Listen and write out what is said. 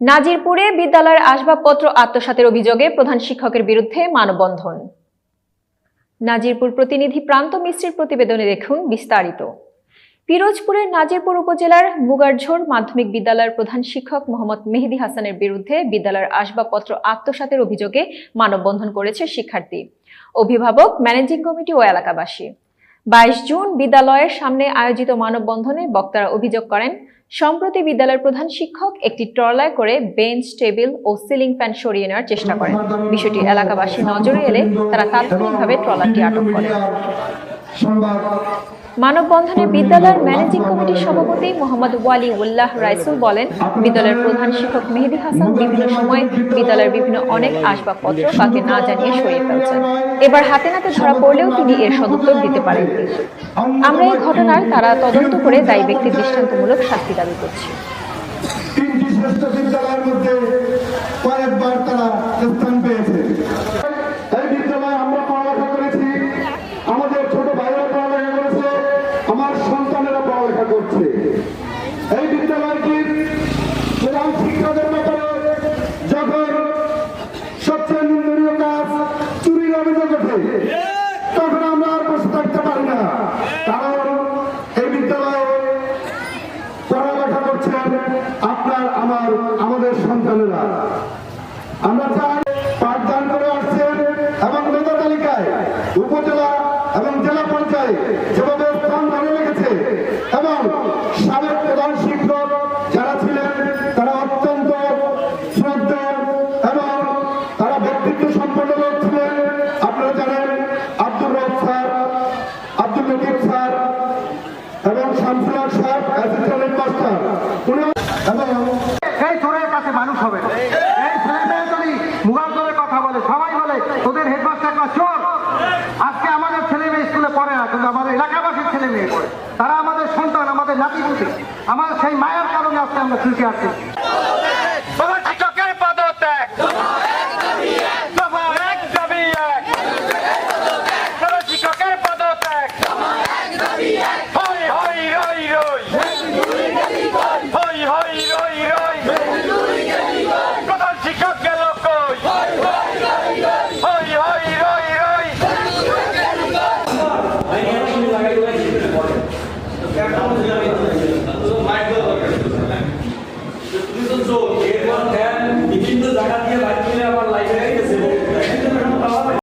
নাজিরপুরে বিদ্যালয়ের আসবাবপত্র আত্মসাতের অভিযোগে প্রধান শিক্ষকের বিরুদ্ধে মানববন্ধন। নাজিরপুর প্রতিনিধি প্রান্ত মিস্ত্রির প্রতিবেদনে দেখুন বিস্তারিত। পিরোজপুরের নাজিরপুর উপজেলার মুগারঝোর মাধ্যমিক বিদ্যালয়ের প্রধান শিক্ষক মোহাম্মদ মেহেদি হাসানের বিরুদ্ধে বিদ্যালয়ের আসবাবপত্র আত্মসাতের অভিযোগে মানববন্ধন করেছে শিক্ষার্থী। অভিভাবক, ম্যানেজিং কমিটি ও এলাকাবাসী। বাইশ জুন বিদ্যালয়ের সামনে আয়োজিত মানববন্ধনে বক্তারা অভিযোগ করেন সম্প্রতি বিদ্যালয়ের প্রধান শিক্ষক একটি ট্রলায় করে বেঞ্চ, টেবিল ও সিলিং ফ্যান সরিয়ে নেওয়ার চেষ্টা করেন। বিষয়টি এলাকাবাসী নজরে এলে তারা তাৎক্ষণিকভাবে ট্রলারটি আটক করে মানববন্ধনে বিদ্যালয়ের ম্যানেজিং কমিটির সভাপতি মোহাম্মদ ওয়ালি উল্লাহ রাইসুল বলেন, বিদ্যালয়ের প্রধান শিক্ষক মেহেদি হাসান বিভিন্ন সময় বিদ্যালয়ের বিভিন্ন অনেক আসবাবপত্র তাকে না জানিয়ে সরিয়ে ফেলছেন। এবার হাতে নাতে ধরা পড়লেও তিনি এর সদুত্তর দিতে পারেননি। আমরা এই ঘটনার তারা তদন্ত করে দায়ী ব্যক্তির দৃষ্টান্তমূলক শাস্তি দাবি করছি। কয়েকবার তারা স্থান পেয়েছে এই বিদ্যালয়ে আমরা পড়ালেখা করেছি আমাদের ছোট ভাইরা পড়ালেখা করেছে আমার সন্তানেরা পড়ালেখা করছে। এই বিদ্যালয়টির প্রধান শিক্ষকের ব্যাপারে যখন সবচেয়ে নিন্দনীয় কাজ চুরির অভিযোগ ওঠে, তখন আমরা আর বসে থাকতে পারি না। কারণ এই বিদ্যালয়ে পড়ালেখা করছেন আপনার, আমার, আমাদের সন্তানেরা। আমরা চাই পাঠদান করে আসছেন এবং মেধা তালিকায় উপজেলা এবং জেলা পর্যায়ে যেভাবে ধরে রেখেছে। এবং সাবেক প্রধান শিক্ষক যারা ছিলেন, তারা অত্যন্ত শ্রদ্ধেয় এবং তারা ব্যক্তিত্ব সম্পন্ন লোক ছিলেন। আপনারা জানেন আব্দুর রব স্যার, আব্দুল লতিফ স্যার এবং শামসুল সাহেব অ্যাসিস্ট্যান্ট মাস্টার উনি এবং এই চোরের কাছে মানুষ হবে। এই ছেলে মেয়ে যদি মুগাল কথা বলে, সবাই বলে, তোদের হেডমাস্টার চোর। আজকে আমাদের ছেলে মেয়ে স্কুলে পড়ে না, কিন্তু আমাদের এলাকাবাসীর ছেলে মেয়ে পড়ে তারা আমাদের সন্তান, আমাদের নাতি পুতি আমার সেই মায়ের কারণে আজকে আমরা খুশি আসছি। cada dia vai